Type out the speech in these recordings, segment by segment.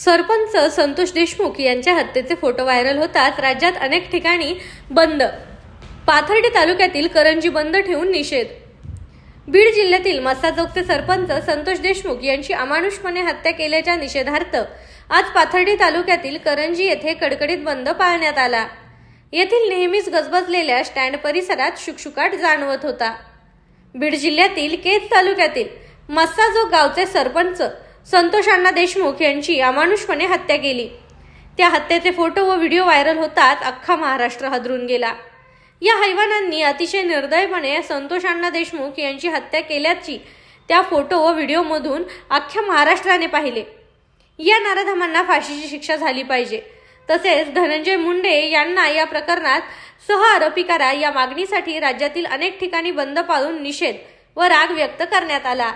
सरपंच संतोष देशमुख यांच्या हत्येचे photo viral होताच राज्यात अनेक ठिकाणी बंद. पाथर्डी तालुक्यातील करंजी बंद ठेवून निषेध. बीड जिल्ह्यातील मस्साजोगचे सरपंच संतोष देशमुख यांची अमानुषपणे हत्या केल्याच्या निषेधार्थ आज पाथर्डी तालुक्यातील करंजी येथे कडकडीत बंद पाळण्यात आला. येथील नेहमीच गजबजलेल्या स्टँड परिसरात शुकशुकाट जाणवत होता. बीड जिल्ह्यातील केज तालुक्यातील मस्साजोग गावचे सरपंच संतोष अण्णा देशमुख यांची अमानुषपणे हत्या केली. त्या हत्येचे फोटो व व्हिडिओ व्हायरल होतात अख्खा महाराष्ट्र हादरून गेला. या हैवानांनी अतिशय निर्दयपणे संतोष अण्णा देशमुख यांची हत्या केल्याची त्या फोटो व व्हिडिओमधून अख्ख्या महाराष्ट्राने पाहिले. या नाराधमांना फाशीची शिक्षा झाली पाहिजे. तसेच धनंजय मुंडे यांना या प्रकरणात सह आरोपी करा या मागणीसाठी राज्यातील अनेक ठिकाणी बंद पाळून निषेध व राग व्यक्त करण्यात आला.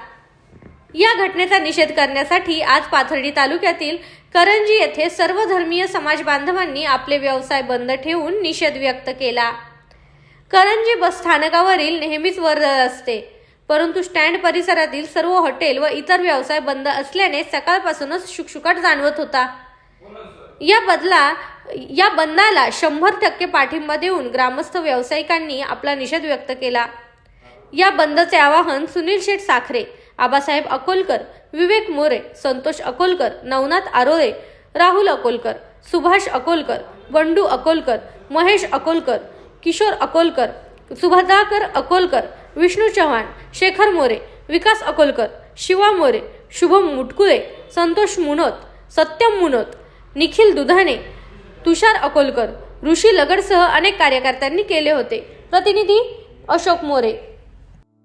या घटनेचा निषेध करण्यासाठी आज पाथर्डी तालुक्यातील करंजी येथे सर्व धर्मीय समाज बांधवांनी आपले व्यवसाय बंद ठेवून निषेध व्यक्त केला. करंजी बस स्थानकावरील नेहमीच वर्दळ असते परंतु स्टँड परिसरातील सर्व हॉटेल व इतर व्यवसाय बंद असल्याने सकाळपासूनच शुकशुकाट जाणवत होता. या बदला या बंदाला शंभर टक्के पाठिंबा देऊन ग्रामस्थ व्यावसायिकांनी आपला निषेध व्यक्त केला. या बंदचे आवाहन सुनील शेठ साखरे आबासाहेब अकोलकर विवेक मोरे संतोष अकोलकर नवनाथ आरोळे राहुल अकोलकर सुभाष अकोलकर बंडू अकोलकर महेश अकोलकर किशोर अकोलकर सुभद्राकर अकोलकर विष्णू चव्हाण शेखर मोरे विकास अकोलकर शिवा मोरे शुभम मुटकुळे संतोष मुनोत सत्यम मुनोत निखिल दुधाणे तुषार अकोलकर ऋषी लगडसह अनेक कार्यकर्त्यांनी केले होते. प्रतिनिधी अशोक मोरे.